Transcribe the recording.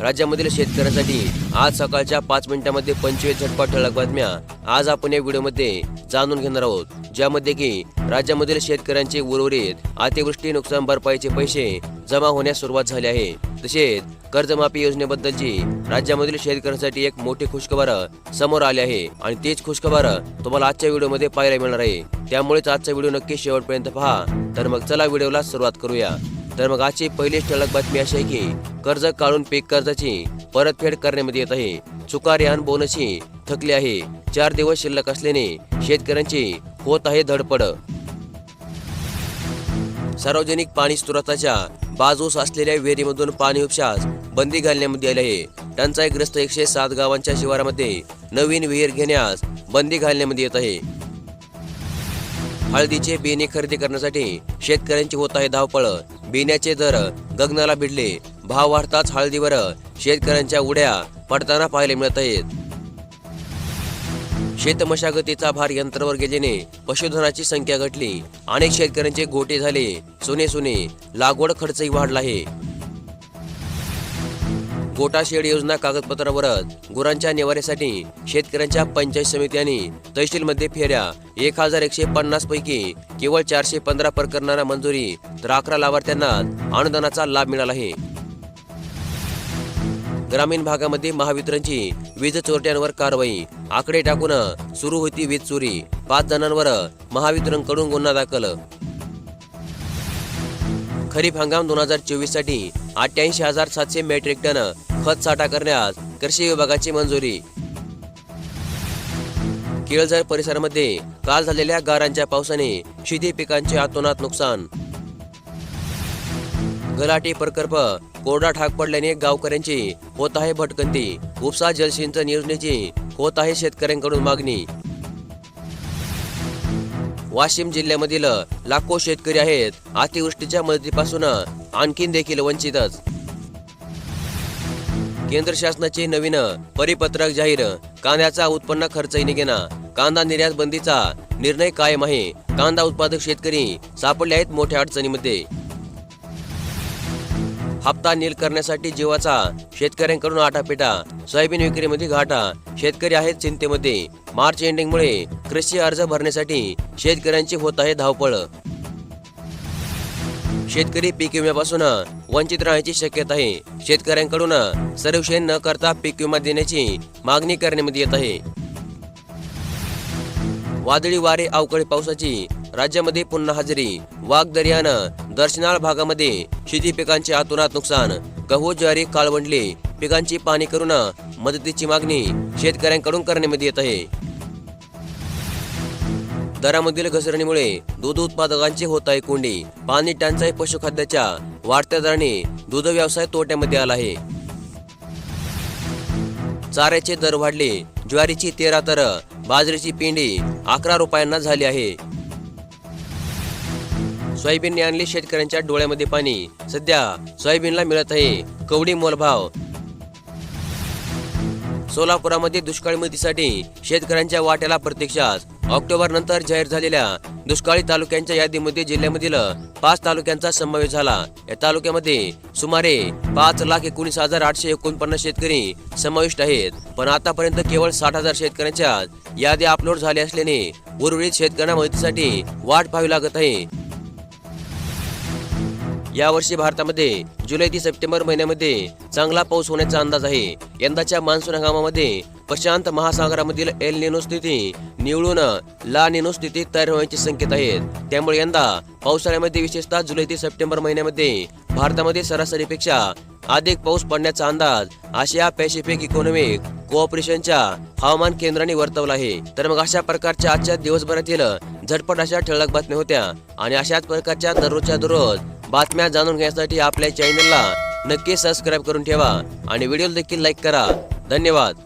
राज्यामधील शेतकऱ्यांसाठी आज सकाळच्या पाच मिनिटांमध्ये पंचवीस झटपट ठळक बातम्या. आज आपण या व्हिडिओमध्ये जाणून घेणार आहोत ज्यामध्ये की राज्यामधील शेतकऱ्यांचे उर्वरित अतिवृष्टी नुकसान भरपाईचे पैसे जमा होण्यास सुरुवात झाली आहे. तसेच कर्जमाफी योजनेबद्दलची राज्यामधील शेतकऱ्यांसाठी एक मोठी खुशखबर समोर आली आहे आणि तीच खुशखबर तुम्हाला आजच्या व्हिडिओमध्ये पाहायला मिळणार आहे. त्यामुळेच आजचा व्हिडिओ नक्की शेवटपर्यंत पहा. तर मग चला व्हिडिओला सुरुवात करूया. तर मग आजची पहिली ठळक बातमी अशी आहे की कर्ज काढून पीक कर्जाची परतफेड करण्यामध्ये येत आहे. चुकार यान बोनसही थकले आहे. चार दिवस शिल्लक असल्याने शेतकऱ्यांची होत आहे धडपड. सार्वजनिक पाणी स्त्रोताच्या बाजूस असलेल्या विहिरीमधून पाणी उपशास बंदी घालण्यामध्ये आली आहे. टंचाईग्रस्त एकशे सात गावांच्या शिवारामध्ये नवीन विहीर घेण्यास बंदी घालण्यामध्ये येत आहे. हळदीचे बियाणे खरेदी करण्यासाठी शेतकऱ्यांची होत आहे धावपळ. बियाण्याचे दर गगनाला भिडले भाव वाढताच हळदीवर शेतकऱ्यांच्या उड्या पडताना पाहायला मिळत आहेत. शेतमशागतीचा भार यंत्रावर गेल्याने पशुधनाची संख्या घटली. अनेक शेतकऱ्यांचे गोटे झाले. सोने सोने लागवड खर्चही वाढला आहे. गोटा शेड योजना कागदपत्रावरच गुरांच्या निवाऱ्यासाठी शेतकऱ्यांच्या पंचायत समित्यांनी तहसीलमध्ये फेऱ्या. एक हजार एकशे पन्नास पैकी केवळ चारशे पंधरा प्रकरणांना मंजुरी तर अकरा लाभार्थ्यांना अनुदानाचा लाभ मिळाला आहे. ग्रामीण भागामध्ये महावितरणची वीज चोरट्यांवर कारवाई. आकडे टाकून सुरू होती वीज चोरी. पाच जणांवर महावितरणकडून गुन्हा दाखल. खरीप हंगाम दोन हजार चोवीससाठी अठ्याऐंशी हजार सातशे मेट्रिक टन खत साठा करण्यास कृषी विभागाची मंजुरी. केळझर परिसरामध्ये काल झालेल्या गारांच्या पावसाने शेती पिकांचे आतोनात नुकसान. गलाटी प्रकल्प कोरडा ठाक पडल्याने गावकऱ्यांची होत आहे भटकंती. उपसा जलसिंचन योजनेची होत आहे शेतकऱ्यांकडून मागणी. वाशिम जिल्ह्यामधील लाखो शेतकरी आहेत. अतिवृष्टीच्या मदतीपासून आणखीन देखील वंचितच. केंद्र शासनाचे नवीन परिपत्रक जाहीर. कांद्याचा उत्पन्न खर्चही निघेना. कांदा निर्यात बंदीचा निर्णय कायम आहे. कांदा उत्पादक शेतकरी सापडले आहेत मोठ्या अडचणीमध्ये. हप्ता नील करण्यासाठी जीवाचा शेतकऱ्यांकडून आटापिटा सोयाबीन विक्रीमध्ये घाटा शेतकरी आहेत चिंतेमध्ये. मार्च एंडिंगमुळे कृषी अर्ज भरण्यासाठी शेतकऱ्यांची होत आहे धावपळ. शेतकरी पीक विम्यापासून वंचित राहण्याची शक्यता आहे. शेतकऱ्यांकडून सर्वेक्षण न करता पीक विमा देण्याची मागणी करण्यामध्ये येत आहे. वादळी वारे अवकाळी पावसाची राज्यामध्ये पुन्हा हजेरी. वाघदर्यानं दर्शनाळ भागामध्ये शेती पिकांचे आतुरात नुकसान गहू ज्वारी काळवंडले पिकांची पाणी करून मदतीची मागणी शेतकऱ्यांकडून करण्यामध्ये येत आहे. दरामधील घसरणीमुळे दूध उत्पादकांची होत आहे कोंडी. पाणी टंचाई पशुखाद्याच्या वाढत्या दराने दूध व्यवसाय तोट्यामध्ये आला आहे. चाऱ्याचे दर वाढले ज्वारीची तेरा तर बाजरीची पिंडी अकरा रुपयांना झाली आहे. सोयाबीनने आणले शेतकऱ्यांच्या डोळ्यामध्ये पाणी. सध्या सोयाबीनला मिळत आहे कवडी मोलभाव. सोलापुरामध्ये दुष्काळी मदतीसाठी शेतकऱ्यांच्या वाट्याला प्रत्यक्षात ऑक्टोबर नंतर जाहीर झालेल्या दुष्काळी तालुक्यांच्या यादीमध्ये जिल्ह्यामधील पाच तालुक्यांचा समावेश झाला. या तालुक्यामध्ये सुमारे पाच लाख एकोणीस हजार आठशे एकोणपन्नास शेतकरी समाविष्ट आहेत. पण आतापर्यंत केवळ साठ हजार शेतकऱ्यांच्या यादी अपलोड झाल्या असल्याने उर्वरित शेतकऱ्यांना मदतीसाठी वाट पाहावी लागत आहे. यावर्षी भारतामध्ये जुलै ते सप्टेंबर महिन्यामध्ये चांगला पाऊस होण्याचा अंदाज आहे. यंदाच्या मान्सून हंगामामध्ये प्रशांत महासागरामधील एल निनो स्थिती निवळून ला निनो स्थिती तयार होण्याचे संकेत आहेत. त्यामुळे यंदा पावसाळ्यामध्ये विशेषतः जुलै ते सप्टेंबर महिन्यामध्ये भारतामध्ये सरासरीपेक्षा अधिक पाऊस पडण्याचा अंदाज आशिया पॅसिफिक इकॉनॉमिक कोऑपरेशनच्या हवामान केंद्राने वर्तवला आहे. तर मग अशा प्रकारच्या आजच्या दिवसभरातील झटपट अशा ठळक बातम्या होत्या आणि अशाच प्रकारच्या दररोजच्या दररोज बातम्या जाणून घेण्यासाठी आपल्या चॅनलला नक्की सबस्क्राईब करून ठेवा आणि व्हिडिओ देखील लाईक करा. धन्यवाद.